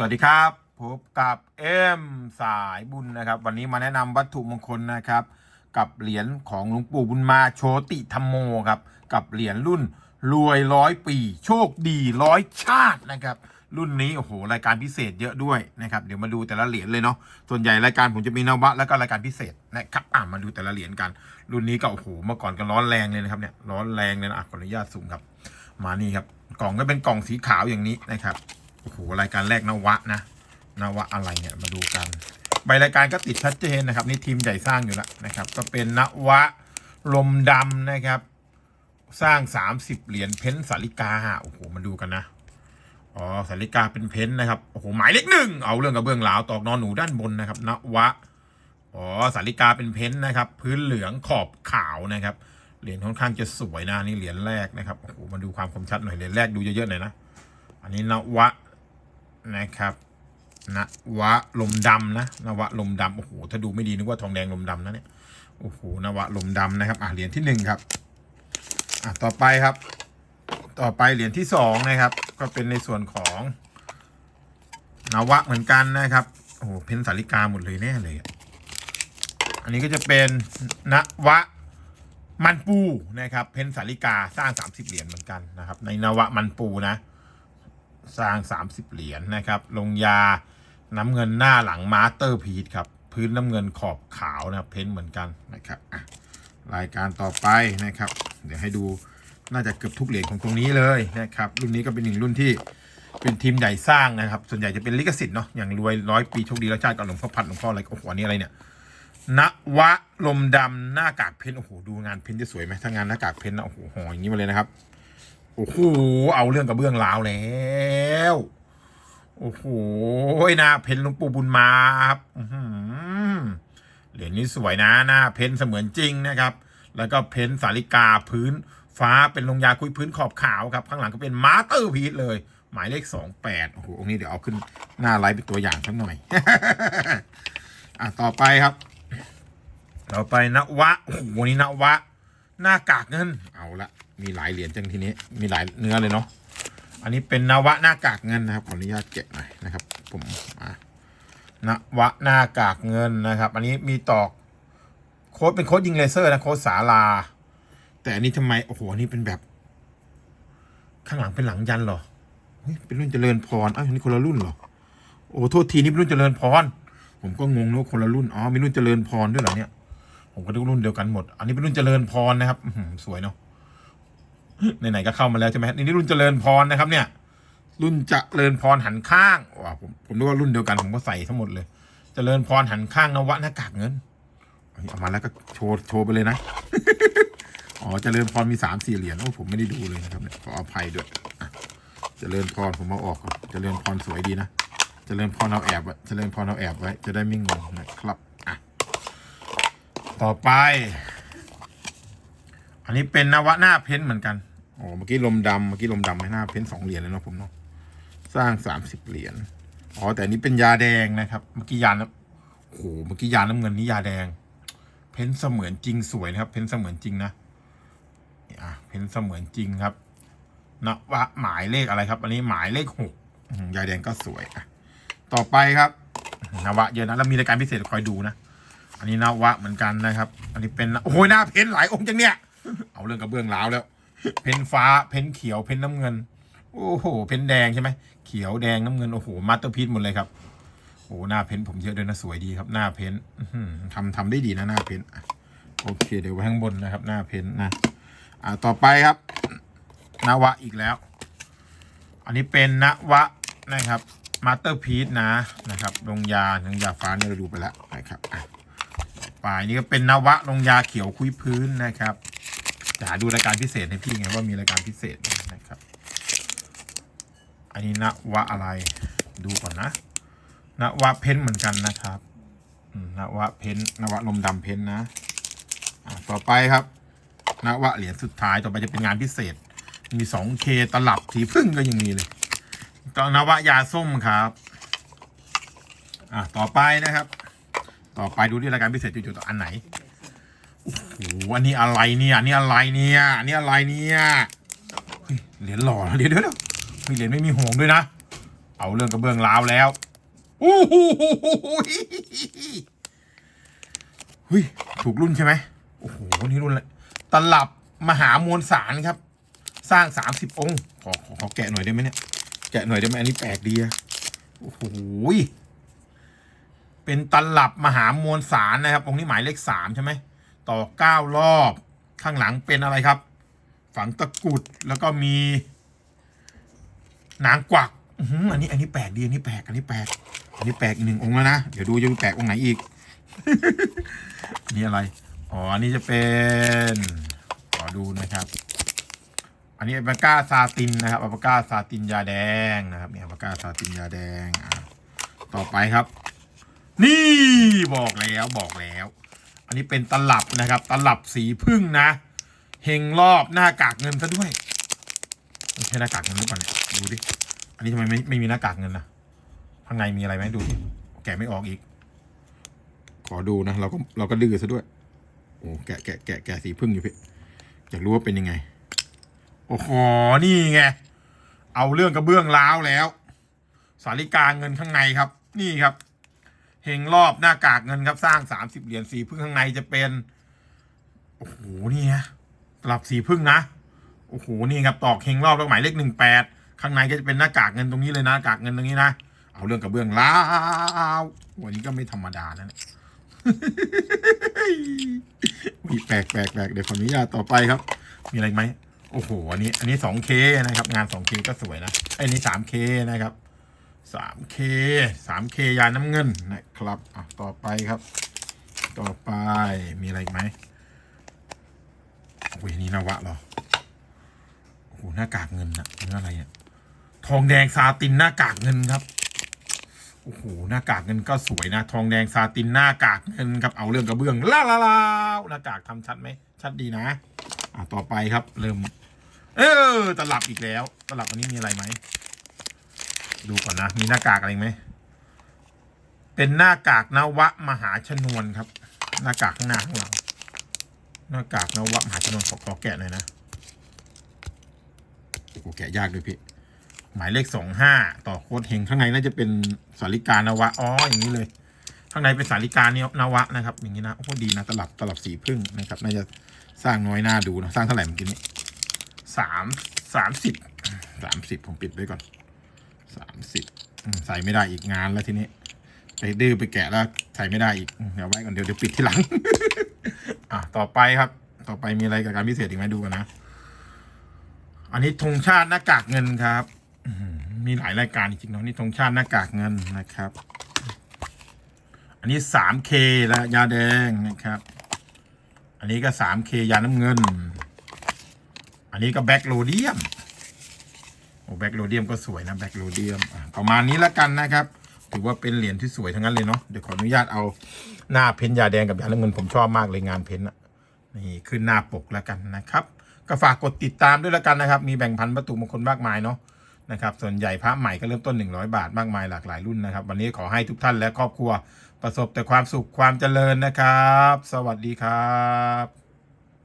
สวัสดีครับ พบกับเอ็มสายบุญนะครับ วันนี้มาแนะนำวัตถุมงคลนะครับ กับเหรียญของหลวงปู่บุญมาโชติธรรมโมครับกับเหรียญรุ่นรวยร้อยปี โชคดีร้อยชาตินะครับ รุ่นนี้โอ้โหรายการพิเศษเยอะด้วยนะครับเดี๋ยวมาดูแต่ละเหรียญเลยเนาะส่วนใหญ่รายการผมจะมีนวะแล้วก็รายการพิเศษนะครับอะมาดูแต่ละเหรียญกัน รุ่นนี้ก็โอ้โหเมื่อก่อนก็ร้อนแรงเลยนะครับเนี่ยร้อนแรงเลยนะอะขออนุญาตสูงครับ มานี่ครับกล่องก็เป็นกล่องสีขาวอย่างนี้นะครับ โอ้โหรายการแรกนวะนะนวะอะไรเนี่ยมาดูกัน ใบรายการก็ติดชัดเจนนะครับ นี่ทีมใหญ่สร้างอยู่แล้วนะครับ ก็เป็นนวะลมดำนะครับ สร้าง30เหรียญเพ้นสาริกาโอ้โหมาดูกันนะอ๋อสาริกาเป็นเพ้นนะครับโอ้โหหมายเลขหนึ่งเอาเรื่องกับเบื้องหลาวตอกนอนหนูด้านบนนะครับนวะอ๋อสาริกาเป็นเพ้นนะครับ พื้นเหลืองขอบขาวนะครับเหรียญค่อนข้างจะสวยนะนี่เหรียญแรกนะครับโอ้โหมาดูความคมชัดหน่อยเหรียญแรกดูเยอะๆหน่อยนะ อันนี้นวะ นะครับนวะลมดำนะนวะลมดำโอ้โหถ้าดูไม่ดีนึกว่าทองแดงลมดำนะเนี่ยโอ้โหนวะลมดำนะครับอะเหรียญที่หนึ่งครับอะต่อไปครับ ต่อไปเหรียญที่สองนะครับ ก็เป็นในส่วนของนวะเหมือนกันนะครับโอ้โหเพนสาริกาหมดเลยแน่เลยอันนี้ก็จะเป็นนวะมันปูนะครับ เพนสาริกาสร้าง 30 เหรียญเหมือนกันนะครับ ในนวะมันปูนะ สร้าง 30 เหรียญนะครับ ลงยาน้ำเงินหน้าหลังมาสเตอร์พีทครับ พื้นน้ำเงินขอบขาวนะครับเพ้นเหมือนกันนะครับรายการต่อไปนะครับ เดี๋ยวให้ดูน่าจะเกือบทุกเหรียญของตรงนี้เลยนะครับ รุ่นนี้ก็เป็นหนึ่งรุ่นที่เป็นทีมใหญ่สร้างนะครับ ส่วนใหญ่จะเป็นลิขสิทธิ์เนาะอย่างรวยร้อยปีโชคดีแล้วชาติกับหลวงพ่อพัดหลวงพ่ออะไรโอ้โหนนี้อะไรเนี่ยนวะลมดำหน้ากากเพ้นโอ้โหดูงานเพ้นจะสวยไหมถ้างานหน้ากากเพ้นนะโอ้โหหออย่างนี้มาเลยนะครับ โอ้โหเอาเรื่องกับเบื้องลาวแล้วโอ้โหหน้าเพ้นหลวงปู่บุญมาครับเหรียญนี้สวยนะหน้าเพ้นเสมือนจริงนะครับ แล้วก็เพ้นสาริกาพื้นฟ้าเป็นลงยาคุยพื้นขอบขาวครับ ข้างหลังก็เป็นมาสเตอร์พีซเลย หมายเลขสองแปดโอ้โหองนี้เดี๋ยวเอาขึ้นหน้าไลฟ์เป็นตัวอย่างสักหน่อย อะต่อไปครับเราไปนวะโอ้โหนนี้นวะ หน้ากากเงิน เอาละมีหลายเหรียญจังทีนี้ มีหลายเนื้อเลยเนาะ อันนี้เป็นนวะหน้ากากเงินนะครับ ขออนุญาตแกะหน่อยนะครับ ผมมานวะหน้ากากเงินนะครับ อันนี้มีตอกโค้ดเป็นโค้ดยิงเลเซอร์นะโค้ดสาลา แต่อันนี้ทำไมโอ้โหอันนี้เป็นแบบ ข้างหลังเป็นหลังยันเหรอเป็นรุ่นเจริญพรอ้าวอันนี้คนละรุ่นเหรอโอ้โทษทีนี่เป็นรุ่นเจริญพรผมก็งงนึกว่าคนละรุ่นอ๋อมีรุ่นเจริญพรด้วยเหรอเนี่ย ผมก็ดูรุ่นเดียวกันหมด อันนี้เป็นรุ่นเจริญพรนะครับสวยเนาะไหนๆก็เข้ามาแล้วใช่ไหมนี่รุ่นเจริญพรนะครับ เนี่ย รุ่นเจริญพรหันข้างว้าผมผมนึกว่ารุ่นเดียวกันผมก็ใส่ทั้งหมดเลย เจริญพรหันข้างนวะหน้ากากเงินเอาเอามาแล้วก็โชว์โชว์ไปเลยนะอ๋อเจริญพรมีสามสี่เหรียญโอ้ผมไม่ได้ดูเลยนะครับเนี่ยขออภัยด้วยเจริญพรผมมาออกก่อนเจริญพรสวยดีนะเจริญพรเอาแอบไว้เจริญพรเอาแอบไว้ จะได้ไม่งงนะครับ ต่อไป อันนี้เป็นนวะหน้าเพ้นเหมือนกันโอ้เมื่อกี้ลมดำเมื่อกี้ลมดำให้หน้าเพ้นสองเหรียญเลยเนาะผมเนาะสร้างสามสิบเหรียญอ๋อแต่อันนี้เป็นยาแดงนะครับ เมื่อกี้ยาน้ำโอ้โหเมื่อกี้ยาน้ำเงินนี่ยาแดง เพ้นเสมือนจริงสวยนะครับ เพ้นเสมือนจริงนะอะเพ้นเสมือนจริงครับนวะหมายเลขอะไรครับ อันนี้หมายเลขหกยาแดงก็สวยอะต่อไปครับนวะเยอะนะแล้วมีรายการพิเศษคอยดูนะ อันนี้นวะเหมือนกันนะครับ อันนี้เป็นโอ้โหน้าเพ้นท์หลายองค์จังเนี่ย เอาเรื่องกับเบื้องลาวแล้ว เพ้นท์ฟ้าเพ้นท์เขียวเพ้นท์น้ำเงิน โอ้โห เพ้นท์แดงใช่ไหมเขียวแดงน้ำเงินโอ้โหมาสเตอร์พีซหมดเลยครับโอ้หน้าเพ้นท์ผมเยอะด้วยนะสวยดีครับ หน้าเพ้นท์อื้อหือทำทำได้ดีนะหน้าเพ้นท์โอเค เดี๋ยวไว้ข้างบนนะครับ หน้าเพ้นท์นะอ่าต่อไปครับนวะอีกแล้ว อันนี้เป็นนวะนะครับมาสเตอร์พีซนะนะครับลงยาลงยาฟ้าเนี่ยเราดูไปแล้วนะครับอะ ไปนี่ก็เป็นนวะลงยาเขียวคุยพื้นนะครับจะหาดูรายการพิเศษให้พี่ไงว่ามีรายการพิเศษนะครับ อันนี้นวะอะไรดูก่อนนะนวะเพ้นเหมือนกันนะครับนวะเพ้นนวะลมดำเพ้นนะต่อไปครับนวะเหรียญสุดท้ายต่อไปจะเป็นงานพิเศษ มี 2K ตลับสีพึ่งก็ยังมีเลยก็นวะยาส้มครับ อะต่อไปนะครับ ต่อไปดูที่รายการพิเศษจุดๆต่ออันไหนโอ้โหอันนี้อะไรเนี่ยอันนี้อะไรเนี่ยอันนี้อะไรเนี่ยเหรียญหล่อนะเดี๋ยวเดี๋ยวเดี๋ยวเฮ้ยเหรียญไม่มีห่วงด้วยนะ เอาเรื่องกระเบื้องล้าวแล้วอู้หูหุยถูกรุ่นใช่ไหมโอ้โหนี่รุ่นอะไรตลับมหามวลสารครับ สร้างสามสิบองค์ขอขอแกะหน่อยได้ไหมเนี่ย แกะหน่อยได้ไหมอันนี้แปลกดีอะโอ้โห เป็นตลับมหามวลสารนะครับ องค์นี้หมายเลขสามใช่ไหมต่อเก้ารอบข้างหลังเป็นอะไรครับ ฝังตะกุดแล้วก็มีนางกวักอันนี้อันนี้แปลกดีอันนี้แปลกอันนี้แปลกอันนี้แปลกอีกหนึ่งองค์แล้วนะ เดี๋ยวดูจะแปลกองค์ไหนอีกอนนี้อะไรอ๋ออันนี้จะเป็นขอดูนะครับ อันนี้อัปาก้าซาตินนะครับอัปาก้าซาตินยาแดงนะครับเนี่ยอัปาก้าซาตินยาแดงต่อไปครับ นี่บอกแล้วบอกแล้ว อันนี้เป็นตลับนะครับ ตลับสีพึ่งนะ เฮงรอบหน้ากากเงินซะด้วยไม่ใช่หน้ากากเงินหรือเปล่าเนี่ยดูดิ อันนี้ทำไมไม่ไม่มีหน้ากากเงินนะข้างในมีอะไรไหมดูดิแกะไม่ออกอีก ขอดูนะ เราก็เราก็ดื้อซะด้วย โอ้แกะแกะแกะแกะสีพึ่งอยู่พี่อยากรู้ว่าเป็นยังไง โอ้โหนี่ไงเอาเรื่องกระเบื้องล้าวแล้ว สาริกาเงินข้างในครับ นี่ครับ เฮงรอบหน้ากากเงินครับสร้างสามสิบเหรียญสีพึ่งข้างในจะเป็น โอ้โหนี่นะตลับสีพึ่งนะ โอ้โหนี่ครับตอกเฮงรอบแล้วหมายเลขหนึ่งแปดข้างในก็จะเป็นหน้ากากเงินตรงนี้เลยนะหน้ากากเงินตรงนี้นะเอาเรื่องกระเบื้องลาววันนี้ก็ไม่ธรรมดาแล้วเนี่ยมีแปลกแปลกแปลกเดี๋ยวขออนุญาตต่อไปครับ มีอะไรไหมโอ้โหอันนี้ อันนี้ 2K นะครับ งาน 2K ก็สวยนะไอ้นี่ 3K นะครับ 3K 3K ยาน้ำเงินนะครับอะต่อไปครับ ต่อไปมีอะไรอีกไหมโอ้ยนี่นวะเหรอโอ้โหหน้ากากเงินนะเนื้ออะไรอะทองแดงซาตินหน้ากากเงินครับโอ้โหหน้ากากเงินก็สวยนะ ทองแดงซาตินหน้ากากเงินครับเอาเรื่องกระเบื้องลาลาลาหน้ากากทำชัดไหมชัดดีนะ อะต่อไปครับเริ่ม เออตลับอีกแล้ว ตลับอันนี้มีอะไรไหม ดูก่อนนะ มีหน้ากากอะไรไหม เป็นหน้ากากนวะมหาชนวนครับ หน้ากากข้างหน้าข้างหลังหน้ากากนวะมหาชนวนขอขอแกะหน่อยนะโอ้โหแกะยากด้วยพี่ หมายเลขสองห้าต่อโคดเฮงข้างในน่าจะเป็นสาริกานวะอ๋ออย่างนี้เลย ข้างในเป็นสาริกาเนี่ยนวะนะครับ อย่างนี้นะโอ้โหดีนะตลับตลับสีพึ่งนะครับน่าจะสร้างน้อยหน้าดูนะสร้างเท่าไหร่เมื่อกี้นี้สามสามสิบสามสิบผมปิดไว้ก่อน สามสิบใส่ไม่ได้อีกงานแล้วทีนี้ ไปดื้อไปแกะแล้วใส่ไม่ได้อีก เดี๋ยวไว้ก่อนเดี๋ยวเดี๋ยวปิดที่หลัง อะต่อไปครับ ต่อไปมีอะไรกับการพิเศษอีกไหมดูกันนะ อันนี้ธงชาติหน้ากากเงินครับมีหลายรายการจริงๆเนาะนี่ธงชาติหน้ากากเงินนะครับ อันนี้ 3K และยาแดงนะครับ อันนี้ก็ 3K ยาน้ำเงิน อันนี้ก็แบ็กโรเดียม โอ้แบ็กโรเดียมก็สวยนะแบ็กโรเดียมประมาณนี้แล้วกันนะครับ ถือว่าเป็นเหรียญที่สวยทั้งนั้นเลยเนาะเดี๋ยวขออนุญาตเอาหน้าเพ้นยาแดงกับยาน้ำเงินผมชอบมากเลยงานเพ้นอะนี่ขึ้นหน้าปกแล้วกันนะครับ ก็ฝากกดติดตามด้วยแล้วกันนะครับ มีแบ่งพันวัตถุมงคลมากมายเนาะนะครับส่วนใหญ่พระใหม่ก็เริ่มต้น 100 บาทมากมายหลากหลายรุ่นนะครับ วันนี้ขอให้ทุกท่านและครอบครัว ประสบแต่ความสุขความเจริญนะครับ สวัสดีครับ